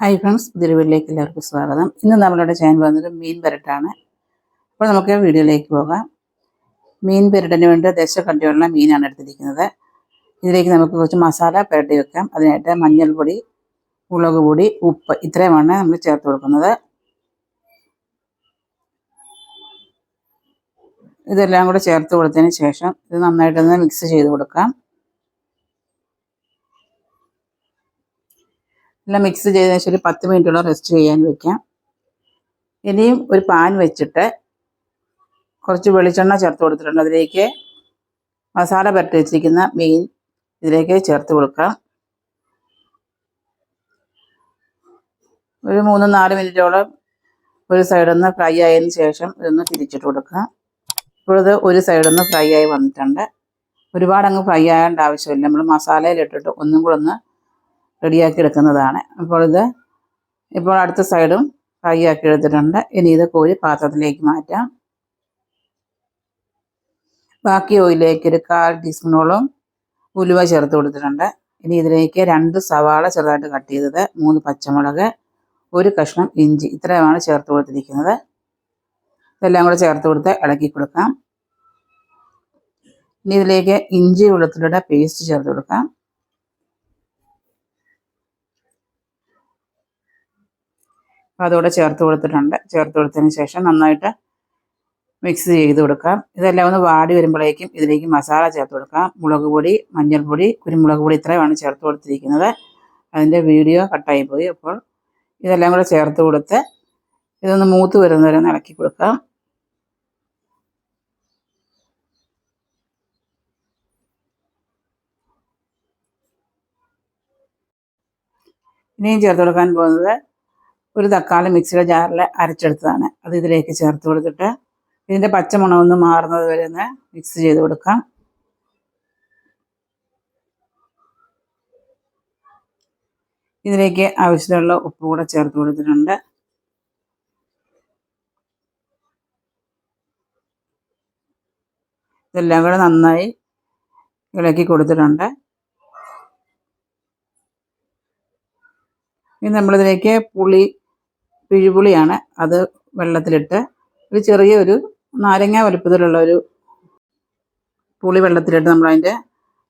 Hi friends പുതിയൊരു വീട്ടിലേക്ക് എല്ലാവർക്കും സ്വാഗതം. ഇന്ന് നമ്മളുടെ ചാനൽ വന്നത് മീൻ പെരട്ടാണ്. അപ്പോൾ നമുക്ക് വീഡിയോയിലേക്ക് പോകാം. മീൻ പെരട്ടിന് വേണ്ടി ദശക്കട്ടിയുള്ള മീനാണ് എടുത്തിരിക്കുന്നത്. ഇതിലേക്ക് നമുക്ക് കുറച്ച് മസാല പെരട്ടി വെക്കാം. അതിനായിട്ട് മഞ്ഞൾപ്പൊടി മുളക് പൊടി ഉപ്പ് ഇത്രയുമാണ് നമ്മൾ ചേർത്ത് കൊടുക്കുന്നത്. ഇതെല്ലാം കൂടെ ചേർത്ത് കൊടുത്തതിന് ശേഷം ഇത് നന്നായിട്ടൊന്ന് മിക്സ് ചെയ്ത് കൊടുക്കാം. എല്ലാം മിക്സ് ചെയ്തതിന് ശേഷം ഒരു പത്ത് മിനിറ്റോളം റെസ്റ്റ് ചെയ്യാൻ വെക്കാം. ഇനിയും ഒരു പാൻ വെച്ചിട്ട് കുറച്ച് വെളിച്ചെണ്ണ ചേർത്ത് കൊടുത്തിട്ടുണ്ട്. അതിലേക്ക് മസാല പരട്ടി വെച്ചിരിക്കുന്ന മീൻ ഇതിലേക്ക് ചേർത്ത് കൊടുക്കാം. ഒരു മൂന്ന് നാല് മിനിറ്റോളം ഒരു സൈഡൊന്ന് ഫ്രൈ ആയതിന് ശേഷം ഇതൊന്ന് തിരിച്ചിട്ട് കൊടുക്കുക ഇപ്പോഴത് ഒരു സൈഡൊന്ന് ഫ്രൈ ആയി വന്നിട്ടുണ്ട്. ഒരുപാട് അങ്ങ് ഫ്രൈ ആകേണ്ട ആവശ്യമില്ല. നമ്മൾ മസാലയിലിട്ടിട്ട് ഒന്നും കൂടെ ഒന്ന് റെഡിയാക്കി എടുക്കുന്നതാണ്. അപ്പോൾ ഇത് ഇപ്പോൾ അടുത്ത സൈഡും ഫ്രൈ ആക്കി എടുത്തിട്ടുണ്ട്. ഇനി ഇത് കോരി പാത്രത്തിലേക്ക് മാറ്റാം. ബാക്കി ഓയിലേക്ക് ഒരു കാൽ ടീസ്പൂണോളം ഉലുവ ചേർത്ത് കൊടുത്തിട്ടുണ്ട്. ഇനി ഇതിലേക്ക് രണ്ട് സവാള ചെറുതായിട്ട് കട്ട് ചെയ്തത് മൂന്ന് പച്ചമുളക് ഒരു കഷ്ണം ഇഞ്ചി ഇത്രയുമാണ് ചേർത്ത് കൊടുത്തിരിക്കുന്നത്. ഇതെല്ലാം കൂടെ ചേർത്ത് കൊടുത്ത് ഇളക്കി കൊടുക്കാം. ഇനി ഇതിലേക്ക് ഇഞ്ചി വെളുത്തുള്ളിയുടെ പേസ്റ്റ് ചേർത്ത് കൊടുക്കാം. അതോടെ ചേർത്ത് കൊടുത്തിട്ടുണ്ട്. ചേർത്ത് കൊടുത്തതിന് ശേഷം നന്നായിട്ട് മിക്സ് ചെയ്ത് കൊടുക്കാം. ഇതെല്ലാം ഒന്ന് വാടി വരുമ്പോഴേക്കും ഇതിലേക്ക് മസാല ചേർത്ത് കൊടുക്കാം. മുളക് പൊടി മഞ്ഞൾപ്പൊടി കുരുമുളക് പൊടി ഇത്രയുമാണ് ചേർത്ത് കൊടുത്തിരിക്കുന്നത്. അതിന്റെ വീഡിയോ കട്ടായി പോയി. അപ്പോൾ ഇതെല്ലാം കൂടെ ചേർത്ത് കൊടുത്ത് ഇതൊന്ന് മൂത്ത് വരുന്നവരെ ഇളക്കി കൊടുക്കാം. ഇനിയും ചേർത്ത് കൊടുക്കാൻ പോകുന്നത് ഒരു തക്കാളി മിക്സിയുടെ ജാറിൽ അരച്ചെടുത്തതാണ്. അത് ഇതിലേക്ക് ചേർത്ത് കൊടുത്തിട്ട് ഇതിന്റെ പച്ചമണമൊന്ന് മാറുന്നത് വരെ ഒന്ന് മിക്സ് ചെയ്ത് കൊടുക്കാം. ഇതിലേക്ക് ആവശ്യത്തിനുള്ള ഉപ്പ് കൂടെ ചേർത്ത് കൊടുത്തിട്ടുണ്ട്. ഇതെല്ലാം കൂടെ നന്നായി ഇളക്കി കൊടുത്തിട്ടുണ്ട്. ഇനി നമ്മളിതിലേക്ക് പുളി പിഴുപുളിയാണ് അത് വെള്ളത്തിലിട്ട്. ഒരു ചെറിയ ഒരു നാരങ്ങ വലുപ്പത്തിലുള്ള ഒരു പുളി വെള്ളത്തിലിട്ട് നമ്മളതിന്റെ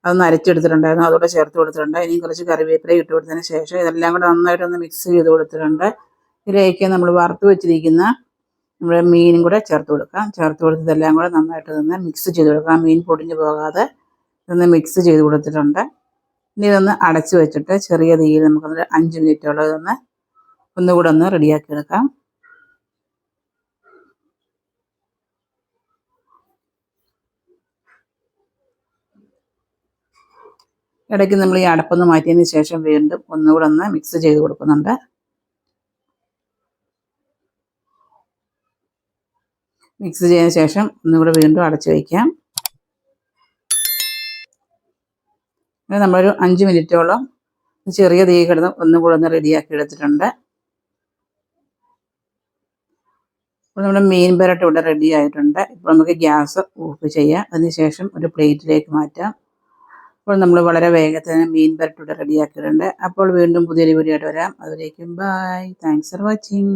അതൊന്ന് അരച്ചെടുത്തിട്ടുണ്ടായിരുന്നു അതോടെ ചേർത്ത് കൊടുത്തിട്ടുണ്ട്. ഇനിയും കുറച്ച് കറിവേപ്പില ഇട്ട് കൊടുത്തതിന് ശേഷം ഇതെല്ലാം കൂടെ നന്നായിട്ടൊന്ന് മിക്സ് ചെയ്ത് കൊടുത്തിട്ടുണ്ട്. ഇതിലേക്ക് നമ്മൾ വറുത്ത് വെച്ചിരിക്കുന്ന നമ്മുടെ മീനും കൂടെ ചേർത്ത് കൊടുക്കാം. ചേർത്ത് കൊടുത്ത് ഇതെല്ലാം കൂടെ നന്നായിട്ട് നിന്ന് മിക്സ് ചെയ്ത് കൊടുക്കാം. മീൻ പൊടിഞ്ഞു പോകാതെ ഇതൊന്ന് മിക്സ് ചെയ്ത് കൊടുത്തിട്ടുണ്ട്. ഇനി ഇതൊന്ന് അടച്ച് വെച്ചിട്ട് ചെറിയ തീയിൽ നമുക്കൊന്ന് അഞ്ച് മിനിറ്റോളം ഇതൊന്ന് ഒന്നുകൂടെ ഒന്ന് റെഡിയാക്കി എടുക്കാം. ഇടയ്ക്ക് നമ്മൾ ഈ അടപ്പൊന്ന് മാറ്റിയതിന് ശേഷം വീണ്ടും ഒന്നുകൂടെ ഒന്ന് മിക്സ് ചെയ്ത് കൊടുക്കുന്നുണ്ട്. മിക്സ് ചെയ്തതിന് ശേഷം ഒന്നുകൂടെ വീണ്ടും അടച്ചു വയ്ക്കാം. നമ്മളൊരു അഞ്ച് മിനിറ്റോളം ചെറിയ തീ കിടന്ന് ഒന്നുകൂടെ ഒന്ന് റെഡിയാക്കി എടുത്തിട്ടുണ്ട്. അപ്പോൾ നമ്മുടെ മീൻ പെരട്ട് ഇവിടെ റെഡി ആയിട്ടുണ്ട്. ഇപ്പോൾ നമുക്ക് ഗ്യാസ് ഓഫ് ചെയ്യാം. അതിനുശേഷം ഒരു പ്ലേറ്റിലേക്ക് മാറ്റാം. അപ്പോൾ നമ്മൾ വളരെ വേഗത്തിൽ തന്നെ മീൻ പെരട്ട് ഇവിടെ റെഡിയാക്കിയിട്ടുണ്ട് അപ്പോൾ വീണ്ടും പുതിയൊരു വീഡിയോ ആയിട്ട് വരാം. അതുവരേക്കും ബൈ താങ്ക്സ് ഫോർ വാച്ചിങ്